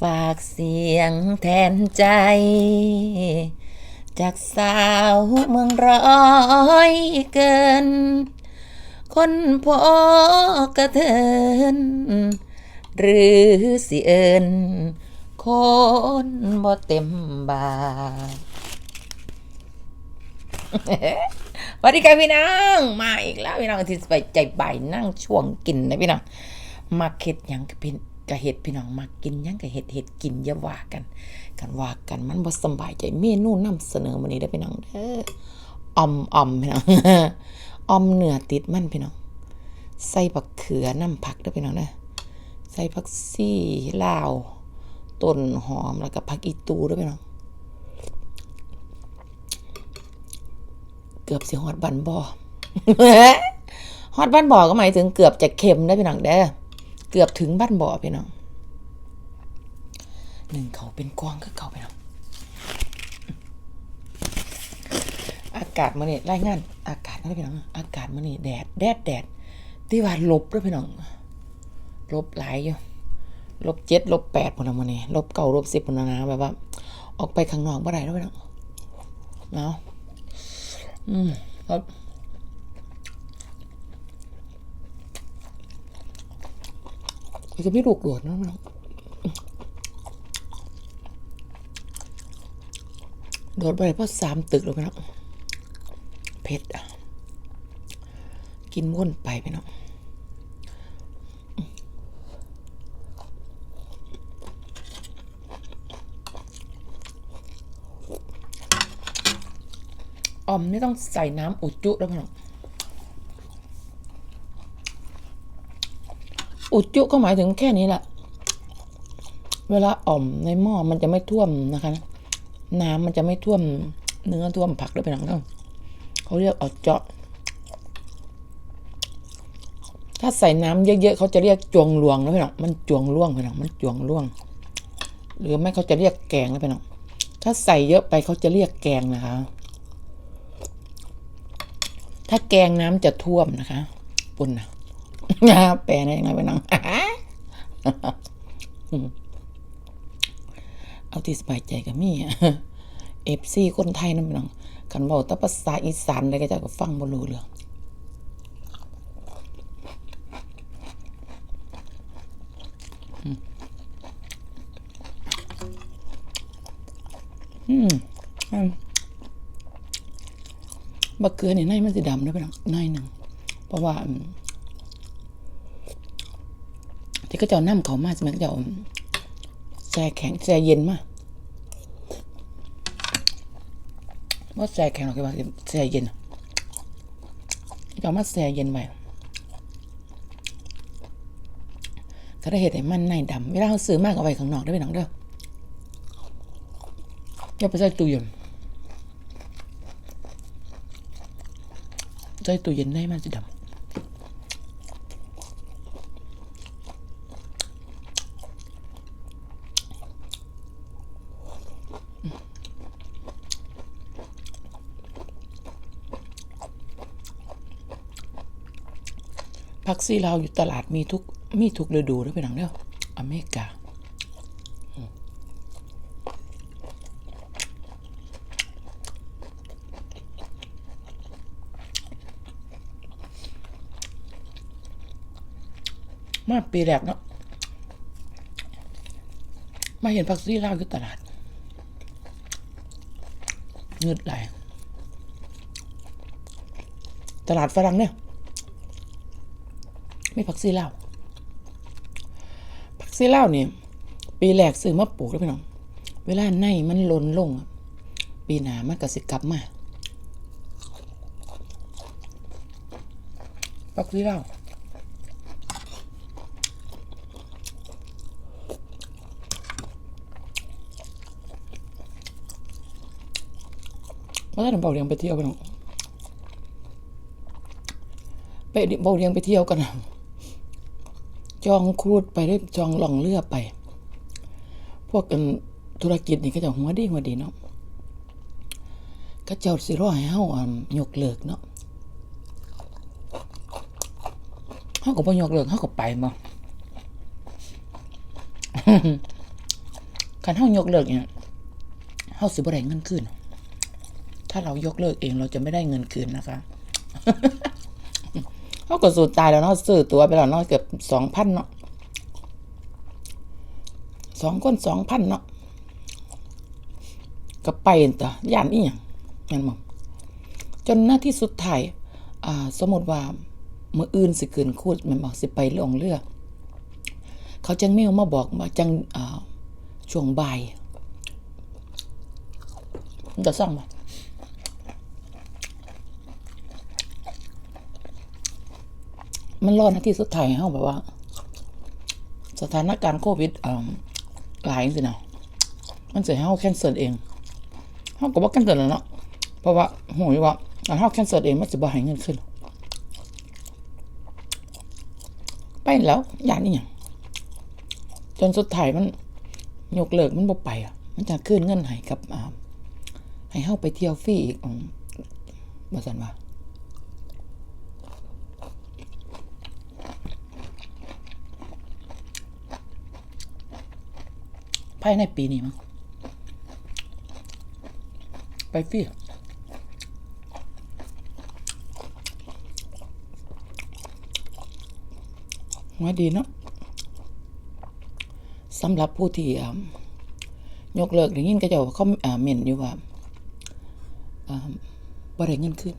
ฝากเสียงแทนใจ จากสาวเมืองร้อยเกิน คนพอกระเทิน หรือสิเอินคนบ่เต็มบาสวัสดีค่ะพี่น้องมาอีกแล้วพี่น้องที่ไปใจบ่ายนั่งช่วงกินนะพี่น้องมาเค็ดยังกับพี่ กับเห็ดพี่น้องมากินยังกับเห็ดเห็ดกินอย่าว่ากันกันว่ากันมันบ่สบายใจเมนูนำเสนอวันนี้เด้พี่น้องเด้อออมออมพี่น้องออมเนื้อติดมันพี่น้องใส่ผักเขือน้ำผักเด้พี่น้องเด้อใส่ผักซี่ลาวต้นหอมแล้วก็ผักอีตูด้อพี่น้องเกือบสิฮอดบันบ่ฮอดบ้านบ่อก็หมายถึงเกือบจะเค็มได้พี่น้องเด้อ เกือบถึงบ้านบ่อพี่น้องหนึ่งเขาเป็นกวางก็เขาพี่น้องอากาศมื้อนี้รายงาน อากาศนะพี่น้องอากาศมื้อนี้แดดแดดแดดที่ว่าลบด้วยพี่น้องลบหลายอยู่ลบเจ็ดลบแปดพนละมื้อนี้ลบเก้าลบสิบพนละนะแบบว่า ออกไปข้างนอกบ่อได้แล้วพี่น้องเนาะอืมครับมัน จะไม่ลูกโดดนะมันโดดไปเพราะสามตึกแล้วนะเผ็ดอะ กินม่วนไปไปเนาะออมนี่ต้องใส่น้ำอุจจุแล้วพี่น้อง อุจจุก็หมายถึงแค่นี้แหละ เวลาอ่อมในหม้อมันจะไม่ท่วมนะคะ น้ำมันจะไม่ท่วมเนื้อท่วมผักด้วยพี่น้องเขาเขาเรียกเอาเจาะ ถ้าใส่น้ำเยอะๆเขาจะเรียกจวงลวงนะพี่น้องมันจวงล่วงพี่น้องมันจวงล่วง หรือไม่เขาจะเรียกแกงนะพี่น้องถ้าใส่เยอะไปเขาจะเรียกแกงนะคะ ถ้าแกงน้ำจะท่วมนะคะปุ่นนะ นะแปลนะยังไงไปนังเอาที่สบายใจกับมี่เอฟซีคนไทยนั่นเป็นน้องคันบอกแต่ภาษาอีสานเลยก็จะก็ฟังบ่รู้เรื่องอืมอืมอืมบักเกลือเนี่ยในมันจะดำนะพี่น้องในหนึ่งเพราะว่า ที่ก็จะน้ำเขามาใช่ไหมก็จะเอาแช่แข็งแช่เย็นมาว่าแช่แข็งหรอกคือว่าแช่เย็นอะจะเอามาแช่เย็นไว้ก็ได้เห็ดให้มันในดำเวลาเขาซื้อมากเอาไว้ข้างนอกได้ไปน้องเด้ออย่าไปใส่ตู้เย็นใจตู้เย็นได้มันจะดำ ซี่ลาวอยู่ตลาดมีทุกมีทุกฤดูด้วยไปหนังเด้ออเมริกามาปีแรกเนาะมาเห็นผักซี่ลาวอยู่ตลาดเงืดไหลยตลาดฝรั่งเนี่ย ไม่ผักซีเลาผักซีเลาเนี่ยปีแรกซื้อมาปลูกแล้วพี่น้อง เวลาในมันล่นลง ปีหนามันก็สิกลับมาผักซีเลาวว่าถ้าเบาเรียงไปเที่ยวไปน้องไปเบาเรียงไปเที่ยวกันนะ จองครูดไปได้จองหล่องเรือไป พวกกันธุรกิจนี่ก็จะหัวดีหัวดีเนาะก็เจ้าสิรอให้เฮาอะยกเลิกเนาะเฮาก็บ่ยกเลิกเฮาก็ไปมาคันเฮายกเลิกเนี่ยเฮาสิบ่ได้เงินคืนถ้าเรายกเลิกเองเราจะไม่ได้เงินคืนนะคะ เฮาก็สูญตายแล้วเนาะซื้อตัวไปแล้วเนาะเกือบ2,000เนาะสองคน2,000เนาะก็ไปต่อย่านอีหยังแม่นบ่จนหน้าที่สุดท้ายอ่า สมมติว่าเมื้ออื่นสิขึ้นคูดม่นบ่สิไปลงเรือเขาจังเมลมาบอกว่าจังอ่าช่วงบ่ายจะสั่งมา มันรอดนาทีสุดท้ายเขาแบบว่า สถานการณ์โควิดอ่าหลายสินะมันจะให้เขาแคนเซิลเองเขาก็บอกแคนเซิลแล้วเนาะเพราะว่าโหยว่าถ้าเขาแคนเซิลเองมันจะบ่ให้เงินขึ้น ไปแล้วอย่างนี้อย่างจนสุดท้ายมันยกเลิกมันบ่ไปอะ มันจะคืนเงินให้กับอ่าให้เฮาไปเที่ยวฟรีอีกอืมบ่ซั่นว่า ภายในปีนี้มั้งไปฟรีว่าดีเนาะสำหรับผู้ที่ยกเลิกอย่างนี้ก็จะเขาอ่าเม่นอยู่ว่าบ่ได้เงินคืน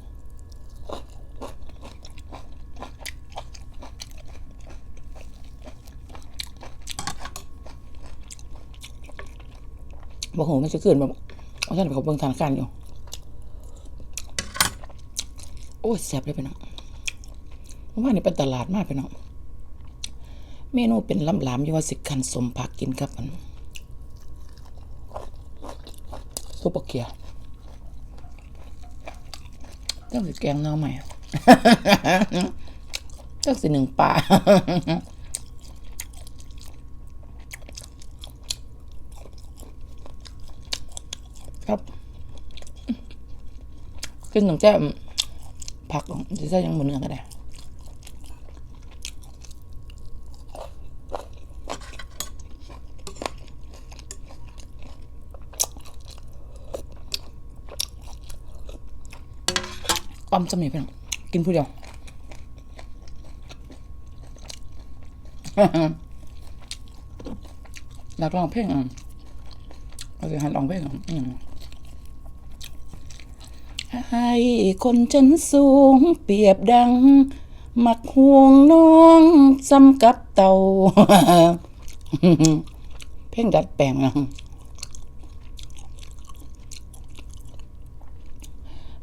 บ่โหมันจะคืนแบบเอาท่านเขาเบิ่งธนาคารอยู่ โอ้ยแซ่บเลยไปน้องเมื่อวานนี้ไปตลาดมากไปน้องเมนูเป็นลำลามอยู่ว่าสิคันสมผักกินกับมันซุปเปอร์เกียร์ต้องสิแกงน้อใหม่ต้องสิหนึ่งปลา ครับ กินหนึ่งแจ่มผักจะใส่ยังบนเนื้อก็ได้ออมสมีพี่น้องกินผู้เดียวอยากลองเพลงอะเราจะหันลองเพลงอะ ให้คนชั้นสูงเปรียบดัง มักห่วงน้องจำกับเต่า เพลงดัดแปลงอะ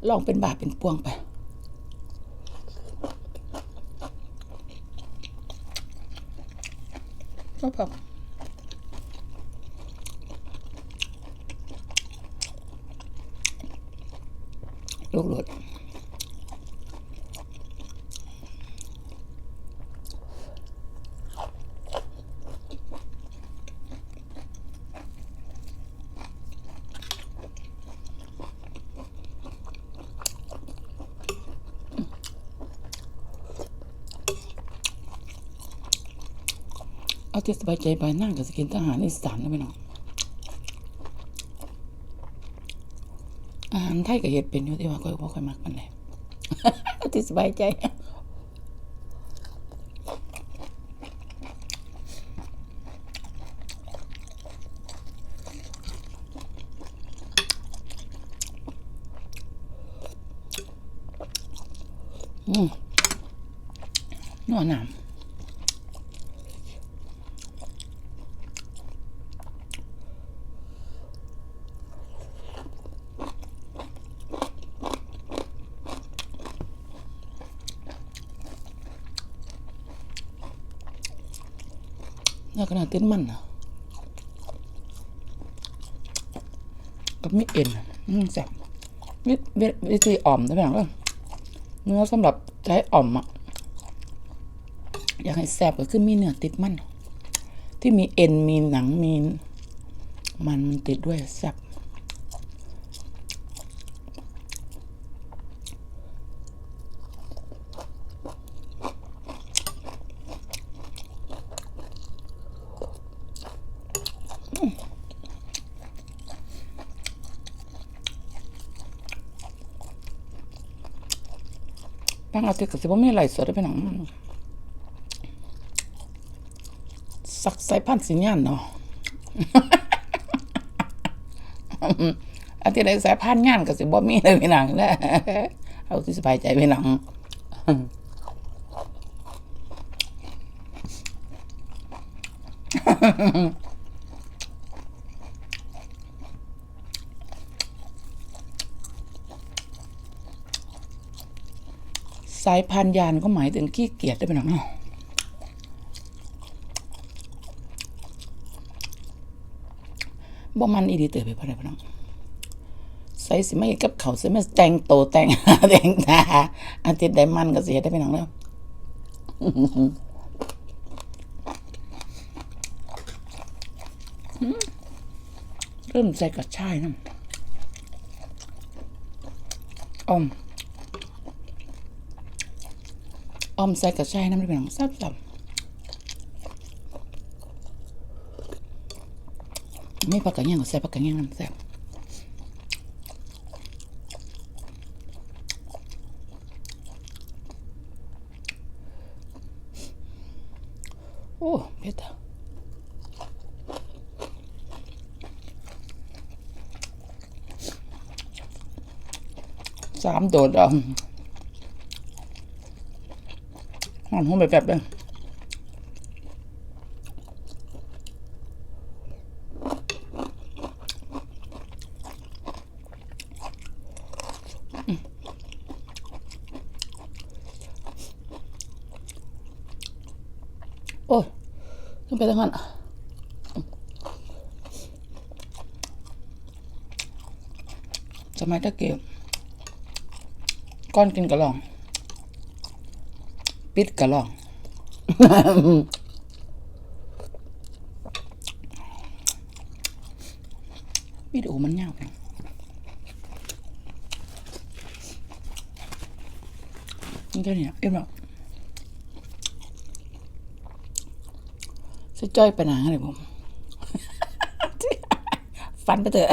ลองเป็นบาทเป็นปวงไป ก็พอ ลูกหลุดเอาที่สบายใจไปนั่งกับสกินทหารอีสานแล้วไปน้อง อาหารไทยกับเห็ดเป็นอยู่ที่ว่าค่อยบ่ค่อยมักมันเลยที่สบายใจอืมนัวหนน่า ขนาดเต้นมันนะกับมีเอ็นอืมแซ่บวิวิวิธีอ่อมได้ไหมล่ะก็เนื้อสำหรับใช้อ่อมอะอยากให้แซ่บก็คือมีเนื้อติดมัน ที่มีเอ็นมีหนังมีมันมันติดด้วยแซ่บ บางอาทิตย์ก็สิบ่มีไหลฟ์สดได้พี่น้องสักสายพันธุ์สิญญาณเนาะอาทิตย์ใดสายพันธุ์งานก็สิบ่มีเลยพี่น้องนะเอาที่สบายใจพี่น้อง สายพันธุ์ยานก็หมายถึงขี้เกียจได้เป็นหรอเนาะบ่มันอีดีเตอไปพอได้พน้องใส่สิไม่กับเขาวสิไม่แต่งโตแต่งแต่งตาอาทิตย์ได้มันก็เสียได้ไปน้องแล้วเริ่มใส่กระชายน้ำอม ออมใส่กระชายน้ำเป็นของซับซับไม่ผักกระเงี้ยงก็ใส่ผักกระเงี้ยงน้ำแซ่บโอ้เผ็ดอะสามโดดอะ หอมหอมแบบแบบเลยอืมโอ้ยขึ้นไปทั้งนั้นอะสมัยตะเกียบก้อนกินกระลอง ปิดกระล่อง วิดีโอมันยาวไปนี่แค่นี้เอ็มแล้วจะจ้อยไปไหนเลยผมฟันไปเถอะ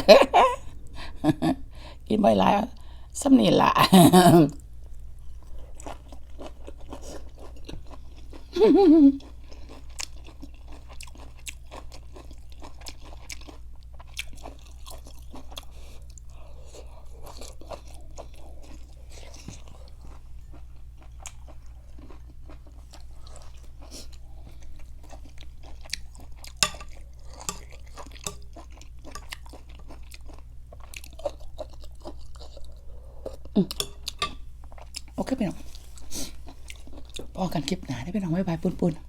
กินไม่หลายสำนีละ โอเคพี่น้อง พอกันคลิปหนาได้ไปน้องบ๊ายบายปุ่นๆ